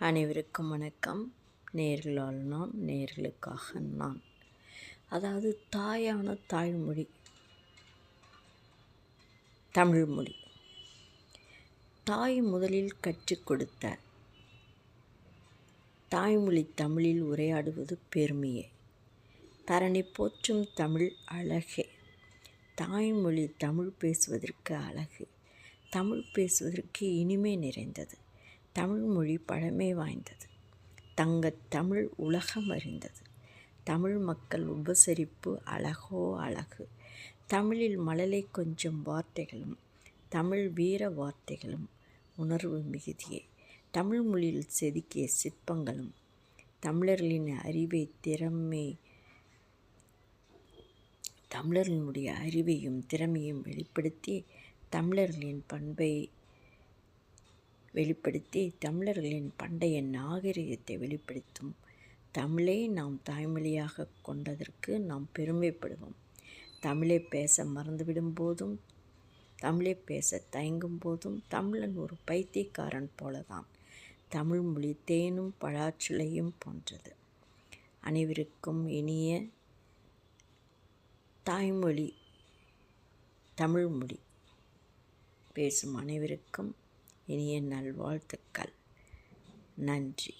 அனைவருக்கும் வணக்கம். நேர்களால் நான் நேர்களுக்காக நான். அதாவது தாயான தாய்மொழி. தமிழ்மொழி. தாய் முதலில் கற்றுக் கொடுத்த. தாய்மொழி தமிழில் உரையாடுவது பெருமையே. தரணி போற்றும் தமிழ் அழகே. தாய்மொழி தமிழ் பேசுவதற்கு அழகு. தமிழ் பேசுவதற்கு இனிமை நிறைந்தது. தமிழ்மொழி பழமை வாய்ந்தது. தங்கத் தமிழ் உலகம் அறிந்தது. தமிழ் மக்கள் உபசரிப்பு அழகோ அழகு. தமிழில் மழலை கொஞ்சம் வார்த்தைகளும் தமிழ் வீர வார்த்தைகளும் உணர்வு மிகுதியே. தமிழ் மொழியில் செதுக்கிய சிற்பங்களும் தமிழர்களின் அறிவை திறமை தமிழர்களுடைய அறிவையும் திறமையும் வெளிப்படுத்தி தமிழர்களின் பண்பை வெளிப்படுத்தி தமிழர்களின் பண்டைய நாகரிகத்தை வெளிப்படுத்தும். தமிழை நாம் தாய்மொழியாக கொண்டதற்கு நாம் பெருமைப்படுவோம். தமிழை பேச மறந்துவிடும் போதும் தமிழை பேச தயங்கும் போதும் தமிழன் ஒரு பைத்தியக்காரன் போலதான். தமிழ் மொழி தேனும் பழாச்சுளையும் போன்றது. அனைவருக்கும் இனிய தாய்மொழி தமிழ்மொழி பேசும் அனைவருக்கும் இனிய நல்வாழ்த்துக்கள். நன்றி.